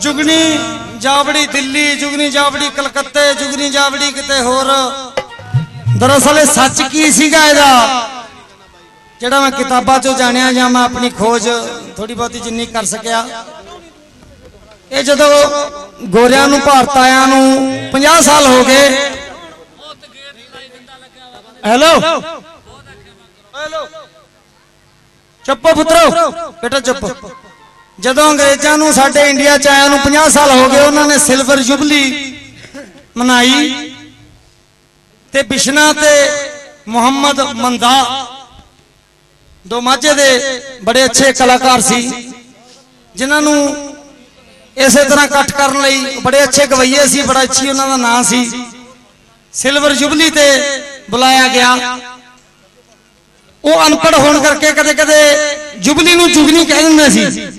ਜੁਗਨੀ ਜਾਵੜੀ ਦਿੱਲੀ, ਜੁਗਨੀ ਜਾਵੜੀ ਕਲਕੱਤੇ, ਜੁਗਨੀ ਜਾਵੜੀ ਕਿਤੇ ਹੋਰ। ਦਰਅਸਲ ਇਹ ਸੱਚ ਕੀ ਸੀਗਾ ਇਹਦਾ? ਜਿਹੜਾ ਮੈਂ ਕਿਤਾਬਾਂ ਚੋਂ ਜਾਣਿਆ ਜਾਂ ਮੈਂ ਆਪਣੀ ਖੋਜ ਥੋੜੀ ਬਹੁਤੀ ਜਿੰਨੀ ਕਰ ਸਕਿਆ। ਇਹ ਜਦੋਂ ਗੋਰਿਆਂ ਨੂੰ ਭਾਰਤ ਆਇਆਂ ਨੂੰ 50 ਸਾਲ ਹੋ ਗਏ। ਹੈਲੋ? ਚੁੱਪ ਪੁੱਤਰੋ, ਬੇਟਾ ਚੁੱਪ। ਜਦੋਂ ਅੰਗਰੇਜ਼ਾਂ ਨੂੰ ਸਾਡੇ ਇੰਡੀਆ ਚ ਆਇਆਂ ਨੂੰ 50 ਸਾਲ ਹੋ ਗਏ, ਉਹਨਾਂ ਨੇ ਸਿਲਵਰ ਜੁਬਲੀ ਮਨਾਈ। ਤੇ ਬਿਸ਼ਨਾ ਤੇ ਮੁਹੰਮਦ ਮੰਦਾ ਦੋ ਮਾਝੇ ਦੇ ਬੜੇ ਅੱਛੇ ਕਲਾਕਾਰ ਸੀ, ਜਿਨ੍ਹਾਂ ਨੂੰ ਇਸੇ ਤਰ੍ਹਾਂ ਇਕੱਠ ਕਰਨ ਲਈ ਬੜੇ ਅੱਛੇ ਗਵਈਏ ਸੀ, ਬੜਾ ਅੱਛੀ ਉਹਨਾਂ ਦਾ ਨਾਂ ਸੀ। ਸਿਲਵਰ ਜੁਬਲੀ ਤੇ ਬੁਲਾਇਆ ਗਿਆ। ਉਹ ਅਨਪੜ ਹੋਣ ਕਰਕੇ ਕਦੇ-ਕਦੇ ਜੁਬਲੀ ਨੂੰ ਜੁਗਨੀ ਕਹਿ ਦਿੰਦੇ ਸੀ।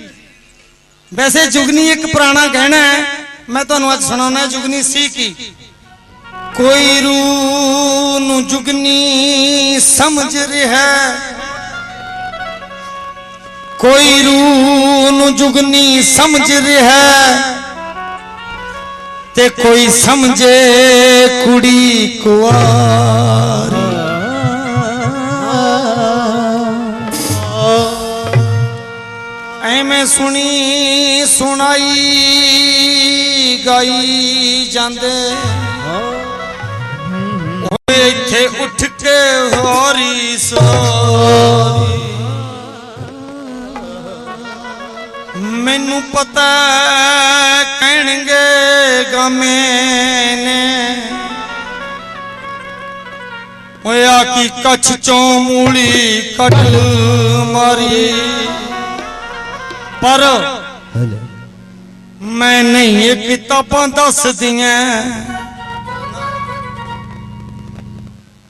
ਵੈਸੇ ਜੁਗਨੀ ਇੱਕ ਪੁਰਾਣਾ ਗਹਿਣਾ ਹੈ। ਮੈਂ ਤੁਹਾਨੂੰ ਅੱਜ ਸੁਣਾਉਣਾ ਜੁਗਨੀ ਸੀ ਕੀ? ਕੋਈ ਰੂ ਨੂੰ ਜੁਗਨੀ ਸਮਝ ਰਿਹਾ ਕੋਈ ਰੂ ਨੂੰ ਜੁਗਨੀ ਸਮਝ ਰਿਹਾ ਤੇ ਕੋਈ ਸਮਝੇ ਕੁੜੀ ਕੁਆਰੀ ਐਵੇਂ ਸੁਣੀ, ਸੁਣਾਈ, ਗਾਈ ਜਾਂਦੇ। ਓਏ ਇੱਥੇ ਉੱਠ ਕੇ ਹੋਰੀ ਸੋਰੀ। ਮੈਨੂੰ ਪਤਾ ਕਹਿਣਗੇ ਗਾਮੇ ਨੇ। ਹੋਇਆ ਕਿ ਕੀ ਕੱਛ ਚੋਂ ਮੂਲੀ ਕੱਟ ਮਾਰੀ। ਪਰ ਮੈਂ ਨਹੀਂ ਇਹ ਕਿਤਾਬਾਂ ਦੱਸਦੀਆਂ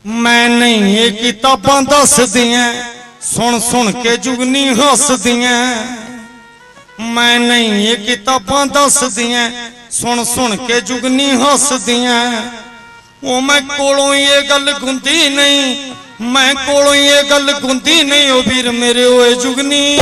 ਮੈਂ ਨਹੀਂ ਇਹ ਕਿਤਾਬਾਂ ਦੱਸਦੀਆਂ ਸੁਣ ਸੁਣ ਕੇ ਜੁਗਨੀ ਹੱਸਦੀਆਂ ਮੈਂ ਨਹੀਂ ਇਹ ਕਿਤਾਬਾਂ ਦੱਸਦੀਆਂ ਸੁਣ ਸੁਣ ਕੇ ਜੁਗਨੀ ਹੱਸਦੀਆਂ ਉਹ ਮੈਂ ਕੋਲੋਂ ਹੀ ਇਹ ਗੱਲ ਗੁੰਦੀ ਨਹੀਂ ਮੈਂ ਕੋਲੋਂ ਹੀ ਇਹ ਗੱਲ ਗੁੰਦੀ ਨਹੀਂ ਉਹ ਵੀਰ ਮੇਰੇ ਓਏ ਜੁਗਨੀ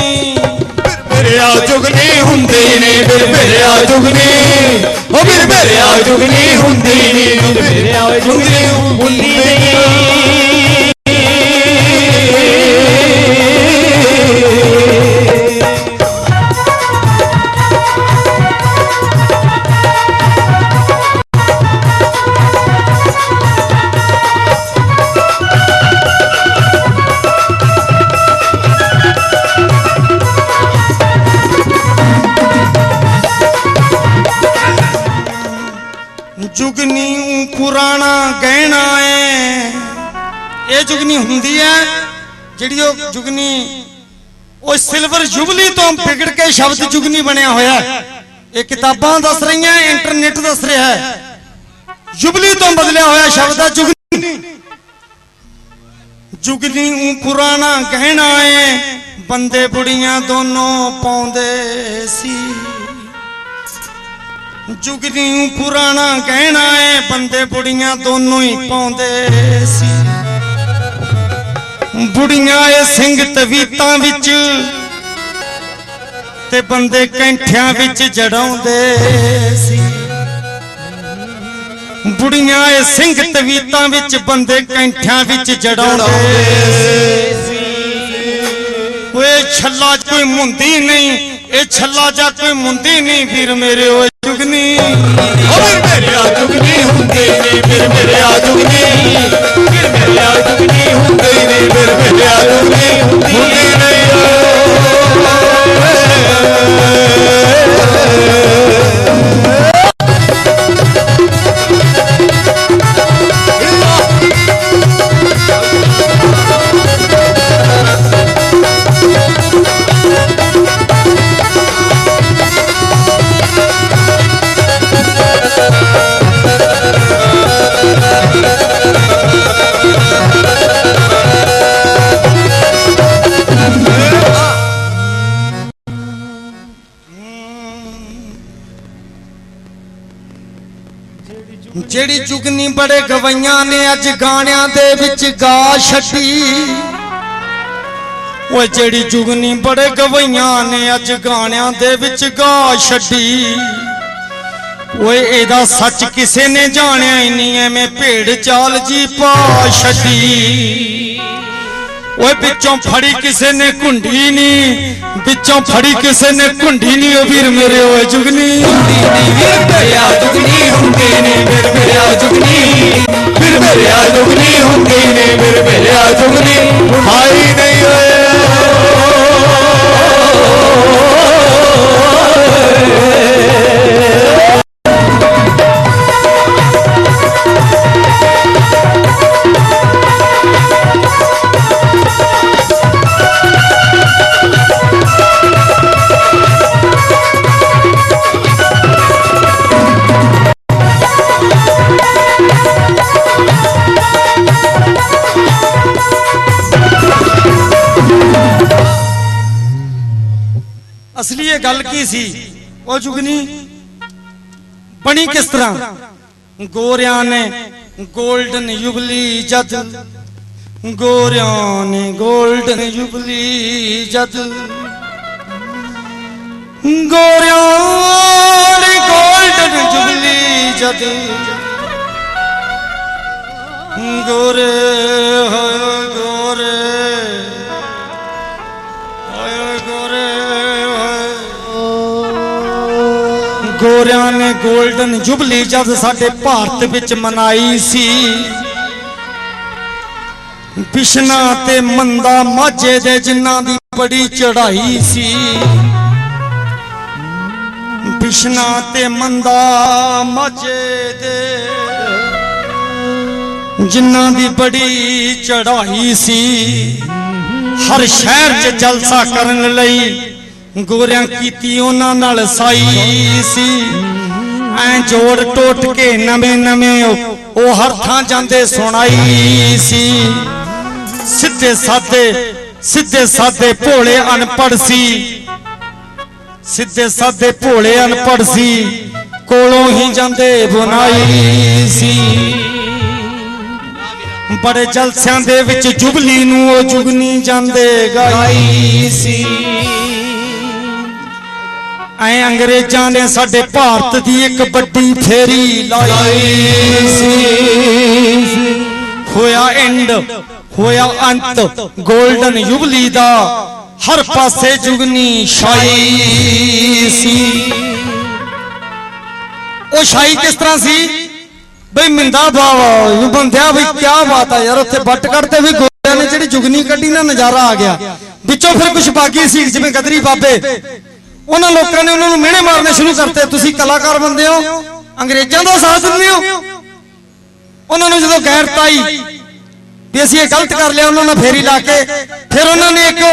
ਮੇਰਿਆ ਜੁਗਨੀ ਹੁੰਦੀ ਨੇ, ਫਿਰ ਮੇਰਿਆ ਜੁਗਨੀ। ਉਹ ਫਿਰ ਮੇਰਿਆ ਜੁਗਨੀ ਹੁੰਦੀ ਨੇ, ਫਿਰ ਮੇਰਿਆ ਜੁਗਨੀ ਹੁੰਦੀ ਨੀ। ਜੁਗਨੀ ਹੁੰਦੀ ਹੈ, ਜਿਹੜੀ ਉਹ ਜੁਗਨੀ, ਉਹ ਸਿਲਵਰ ਜੁਬਲੀ ਤੋਂ ਵਿਗੜ ਕੇ ਸ਼ਬਦ ਜੁਗਨੀ ਬਣਿਆ ਹੋਇਆ ਇਹ ਕਿਤਾਬਾਂ ਦੱਸ ਰਹੀਆਂ, ਇੰਟਰਨੈਟ ਦੱਸ ਰਿਹਾ ਹੈ। ਜੁਬਲੀ ਤੋਂ ਬਦਲਿਆ ਹੋਇਆ ਸ਼ਬਦ ਹੈ ਜੁਗਨੀ। ਜੁਗਨੀ ਊਂ ਪੁਰਾਣਾ ਕਹਿਣਾ ਏ, ਬੰਦੇ ਬੁੜੀਆਂ ਦੋਨੋਂ ਪਾਉਂਦੇ ਸੀ। ਜੁਗਨੀ ਊਂ ਪੁਰਾਣਾ ਕਹਿਣਾ ਏ, ਬੰਦੇ ਬੁੜੀਆਂ ਦੋਨੋਂ ਹੀ ਪਾਉਂਦੇ ਸੀ। ਬੁੜੀਆਂ ਏ ਸਿੰਘ ਤਵੀਤਾਂ ਵਿੱਚ ਤੇ ਬੰਦੇ ਕੈਂਠਿਆਂ ਵਿੱਚ ਜੜਾਉਂਦੇ ਸੀ। ਬੁੜੀਆਂ ਏ ਸਿੰਘ ਤਵੀਤਾਂ ਵਿੱਚ ਬੰਦੇ ਕੈਂਠਿਆਂ ਵਿੱਚ ਜੜਾਉਂਦੇ ਓਏ ਛੱਲਾ ਕੋਈ ਮੁੰਦੀ ਨਹੀਂ, ਇਹ ਛੱਲਾ ਜਾਂ ਕੋਈ ਮੁੰਦੀ ਨਹੀਂ, ਵੀਰ ਮੇਰੇ ਓਏ ਜੁਗਨੀ। ਉਹ ਫਿਰ ਮੇਰਿਆ ਜੁਗਨੀ ਹੁੰਦੀ ਨੀ ਫਿਰ ਮੇਰਿਆ ਜੁਗਨੀ। ਜਿਹੜੀ ਜੁਗਨੀ ਬੜੇ ਗਵਈਆਂ ਨੇ ਅੱਜ ਗਾਣਿਆਂ ਦੇ ਵਿੱਚ ਗਾ ਛੱਡੀ। ਉਹ ਜਿਹੜੀ ਜੁਗਨੀ ਬੜੇ ਗਵਈਆਂ ਨੇ ਅੱਜ ਗਾਣਿਆਂ ਦੇ ਵਿੱਚ ਗਾ ਛੱਡੀ। ਓਏ ਇਹਦਾ ਸੱਚ ਕਿਸੇ ਨੇ ਜਾਣਿਆ ਹੀ ਨਹੀਂ, ਐਵੇਂ ਭੇੜ ਚਾਲ ਜੀ ਪਾ ਛੱਡੀ। ਓਏ ਵਿੱਚੋਂ ਫੜੀ ਕਿਸੇ ਨੇ ਘੁੰਡੀ ਨਹੀਂ ਵਿੱਚੋਂ ਫੜੀ ਕਿਸੇ ਨੇ ਘੁੰਡੀ ਨਹੀਂ ਉਹ ਵੀਰ ਮੇਰੇ ਓਏ ਜੁਗਨੀ। ਹੁੰਦੀ ਨਹੀਂ ਵੀਰ ਮੇਰਿਆ ਜੁਗਨੀ ਹੁੰਦੀ ਨੇ ਵੀਰ ਮੇਰਿਆ ਜੁਗਨੀ। ਗੱਲ ਕੀ ਸੀ? ਉਹ ਜੁਗਨੀ। ਬਣੀ ਕਿਸ ਤਰ੍ਹਾਂ? ਗੋਰਿਆਂ ਨੇ ਗੋਲਡਨ ਯੁਗਲੀ ਜਦ ਗੋਰਿਆਂ ਨੇ ਗੋਲਡਨ ਯੁਗਲੀ ਜਦ ਗੋਰਿਆਂ ਨੇ ਗੋਲਡਨ ਯੁਗਲੀ ਜਦ ਗੋਰੇ ਹੋ ਗੋਰੇ। ਗੋਰਿਆਂ ਨੇ 골ਡਨ ਜੁਬਲੀ ਜਦ ਸਾਡੇ ਭਾਰਤ ਵਿੱਚ ਮਨਾਈ ਸੀ। ਬਿਸ਼ਨਾ ਤੇ ਮੰਦਾ ਮਾਝੇ ਦੇ ਜਿਨ੍ਹਾਂ ਦੀ ਬੜੀ ਚੜ੍ਹਾਈ ਸੀ। ਬਿਸ਼ਨਾ ਤੇ ਮੰਦਾ ਮਾਝੇ ਦੇ ਜਿਨ੍ਹਾਂ ਦੀ ਬੜੀ ਚੜ੍ਹਾਈ ਸੀ। ਹਰ ਸ਼ਹਿਰ 'ਚ ਜਲਸਾ ਕਰਨ ਲਈ ਗੋਰਿਆਂ ਕੀਤੀ ਉਹਨਾਂ ਨਾਲ ਸਾਈ ਸੀ। ਐ ਜੋੜ ਟੋਟ ਕੇ ਨਵੇਂ ਨਵੇਂ ਉਹ ਹਰ ਥਾਂ ਜਾਂਦੇ ਸੁਣਾਈ ਸੀ। ਸਿੱਧੇ ਸਾਦੇ ਸਿੱਧੇ ਸਾਦੇ ਭੋਲੇ ਅਨਪੜ੍ਹ ਸੀ। ਸਿੱਧੇ ਸਾਦੇ ਭੋਲੇ ਅਨਪੜ੍ਹ ਸੀ, ਕੋਲੋਂ ਹੀ ਜਾਂਦੇ ਬੁਨਾਈ ਸੀ। ਬੜੇ ਜਲਸਿਆਂ ਦੇ ਵਿੱਚ ਜੁਬਲੀ ਨੂੰ ਉਹ ਜੁਗਨੀ ਜਾਂਦੇ ਗਾਈ ਸੀ। ਐ ਅੰਗਰੇਜ਼ਾਂ ਨੇ ਸਾਡੇ ਭਾਰਤ ਦੀ ਇੱਕ ਵੱਡੀ ਫੇਰੀ ਲਾਈ ਸੀ। ਹੋਇਆ ਐਂਡ ਹੋਇਆ ਅੰਤ 골ਡਨ ਯੁਬਲੀ ਦਾ ਹਰ ਪਾਸੇ ਜੁਗਨੀ ਛਾਈ ਸੀ। ਉਹ ਛਾਈ ਕਿਸ ਤਰ੍ਹਾਂ ਸੀ? ਬਈ ਮਿੰਦਾ ਬਾਵਾ ਇਹ ਬੰਦਿਆ ਬਈ ਕੀ ਬਾਤ ਆ ਯਾਰ, ਉੱਥੇ ਬੱਟ ਕੱਢਦੇ ਵੀ ਗੋਰਿਆਂ ਨੇ ਜਿਹੜੀ ਜੁਗਨੀ ਕੱਢੀ ਨਾ, ਨਜ਼ਾਰਾ ਆ ਗਿਆ। ਵਿੱਚੋਂ ਫਿਰ ਕੁਝ ਬਾਕੀ ਸੀ ਜਿਵੇਂ ਗਦਰੀ ਬਾਬੇ। ਉਹਨਾਂ ਲੋਕਾਂ ਨੇ ਉਹਨਾਂ ਨੂੰ ਮਿਹਣੇ ਮਾਰਨੇ ਸ਼ੁਰੂ ਕਰਤੇ। ਤੁਸੀਂ ਕਲਾਕਾਰ ਬੰਦੇ ਹੋ, ਅੰਗਰੇਜ਼ਾਂ ਦਾ ਸਾਥ ਦਿੰਦੇ ਹੋ। ਉਹਨਾਂ ਨੂੰ ਜਦੋਂ ਗੈਰਤ ਆਈ ਵੀ ਅਸੀਂ ਇਹ ਗਲਤ ਕਰ ਲਿਆ, ਉਹਨਾਂ ਨੇ ਫੇਰੀ ਲਾ ਕੇ, ਫਿਰ ਉਹਨਾਂ ਨੇ ਇੱਕ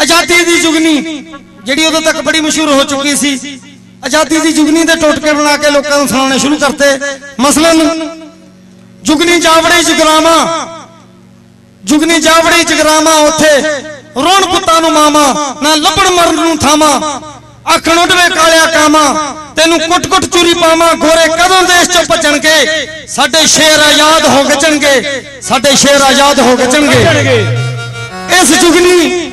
ਆਜ਼ਾਦੀ ਦੀ ਜੁਗਨੀ, ਜਿਹੜੀ ਉਦੋਂ ਤੱਕ ਬੜੀ ਮਸ਼ਹੂਰ ਹੋ ਚੁੱਕੀ ਸੀ, ਆਜ਼ਾਦੀ ਦੀ ਜੁਗਨੀ ਦੇ ਟੋਟਕੇ ਬਣਾ ਕੇ ਲੋਕਾਂ ਨੂੰ ਸੁਣਾਉਣੇ ਸ਼ੁਰੂ ਕਰਤੇ। ਮਸਲਨ ਜੁਗਨੀ ਜਾਵੜੇ ਜਗਰਾਮਾ ਜੁਗਨੀ ਜਾਵੜੇ ਜਗਰਾਮਾ ਉੱਥੇ ਰੋਣ ਪੁੱਤਾਂ ਨੂੰ ਮਾਮਾ ਨਾ ਲੱਭਣ ਮਰਨ ਨੂੰ ਥਾਮਾ ਆਖਣ ਉੱਡਵੇ ਕਾਲਿਆ ਕਾਮਾ ਤੈਨੂੰ ਕੁੱਟ-ਕੁੱਟ ਚੂਰੀ ਪਾਵਾਂ, ਗੋਰੇ ਕਦੋਂ ਦੇਸ਼ ਚੋਂ ਭੱਜਣਗੇ? ਸਾਡੇ ਸ਼ੇਰ ਆਜ਼ਾਦ ਹੋ ਗਚਣਗੇ ਸਾਡੇ ਸ਼ੇਰ ਆਜ਼ਾਦ ਹੋ ਗਚਣਗੇ ਇਸ ਜੁਗਨੀ,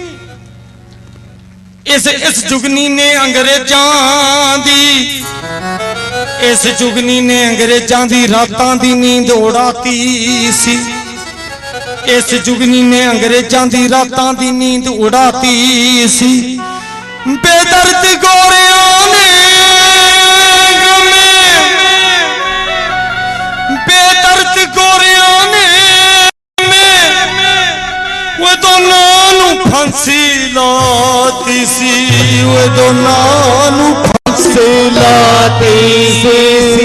ਇਸ ਇਸ ਜੁਗਨੀ ਨੇ ਅੰਗਰੇਜ਼ਾਂ ਦੀ, ਇਸ ਜੁਗਨੀ ਨੇ ਅੰਗਰੇਜ਼ਾਂ ਦੀ ਰਾਤਾਂ ਦੀ ਨੀਂਦ ਉਡਾਤੀ ਸੀ। ਇਸ ਜੁਗਨੀ ਨੇ ਅੰਗਰੇਜ਼ਾਂ ਦੀ ਰਾਤਾਂ ਦੀ ਨੀਂਦ ਉਡਾਤੀ ਸੀ। ਬੇਦਰਦ ਗੋਰਿਆਂ ਨੇ ਗਮੇ ਬੇਦਰਦ ਗੋਰਿਆਂ ਨੇ ਉਹ ਦੋਨਾਂ ਨੂੰ ਫਾਂਸੀ ਲਾਤੀ ਸੀ। ਉਹ ਦੋਨਾਂ ਨੂੰ ਫਾਂਸੀ ਲਾਤੀ ਸੀ।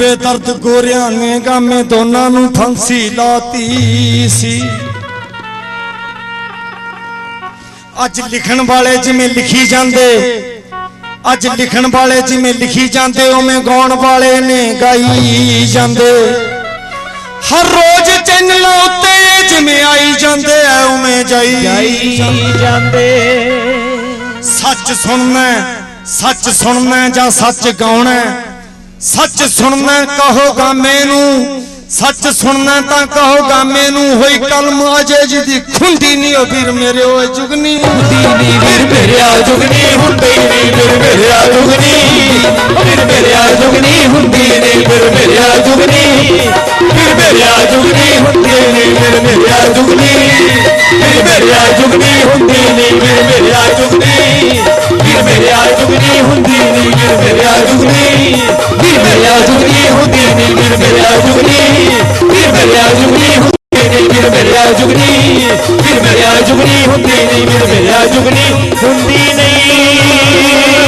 ਬੇਦਰਦ ਗੋਰਿਆਂ ਨੇ ਗਾਮੇ ਦੋਨਾਂ ਨੂੰ ਫਾਂਸੀ ਲਾਤੀ ਸੀ ਅੱਜ ਲਿਖਣ ਵਾਲੇ ਜਿਵੇਂ ਲਿਖੀ ਜਾਂਦੇ ਅੱਜ ਲਿਖਣ ਵਾਲੇ ਜਿਵੇਂ ਲਿਖੀ ਜਾਂਦੇ ਉਵੇਂ ਗਾਉਣ ਵਾਲੇ ਨੇ ਗਾਈ ਜਾਂਦੇ ਹਰ ਰੋਜ਼ ਚੈਨਲਾਂ ਉੱਤੇ ਜਿਵੇਂ ਆਈ ਜਾਂਦੇ ਐ ਉਵੇਂ ਜਾਈ ਜਾਂਦੇ ਸੱਚ ਸੁਣਨਾ ਸੱਚ ਸੁਣਨਾ ਜਾਂ ਸੱਚ ਗਾਉਣਾ? ਸੱਚ ਸੁਣਨਾ ਕਹੋ ਗਾਮੇ ਨੂੰ। ਸੱਚ ਸੁਣਨਾ ਤਾਂ ਕਹੋ ਗਾਮੇ ਨੂੰ। ਹੋਈ ਕਲਮ ਅਜੇ ਜੀ ਦੀ ਖੁੰਡੀ ਨਹੀਂ ਉਹ ਵੀਰ ਮੇਰੇ ਓਏ ਜੁਗਨੀ। ਦੀਨੀ ਵੀਰ ਮੇਰਿਆ ਜੁਗਨੀ ਹੁੰਦੀ ਨੀ ਵੀਰ ਮੇਰਿਆ ਜੁਗਨੀ। ਵੀਰ ਮੇਰਿਆ ਜੁਗਨੀ ਹੁੰਦੀ ਨੀ ਵੀਰ ਮੇਰਿਆ ਜੁਗਨੀ। ਵੀਰ ਮੇਰਿਆ ਜੁਗਨੀ ਹੁੰਦੀ ਨੀ ਵੀਰ ਮੇਰਿਆ ਜੁਗਨੀ। ਵੀਰ ਮੇਰਿਆ ਜੁਗਨੀ ਹੁੰਦੀ ਨੀ ਵੀਰ ਮੇਰਿਆ ਜੁਗਨੀ। ਮੇਰਿਆ ਜੁਗਨੀ ਹੁੰਦੀ ਨੀ ਵੀਰ ਮੇਰਿਆ ਜੁਗਨੀ ਵੀਰ ਮੇਰਿਆ ਜੁਗਨੀ ਹੁੰਦੀ ਨੀ ਵੀਰ ਮੇਰਿਆ ਜੁਗਨੀ ਵੀਰ ਮੇਰਿਆ ਜੁਗਨੀ ਹੁੰਦੀ ਨਹੀਂ ਵੀਰ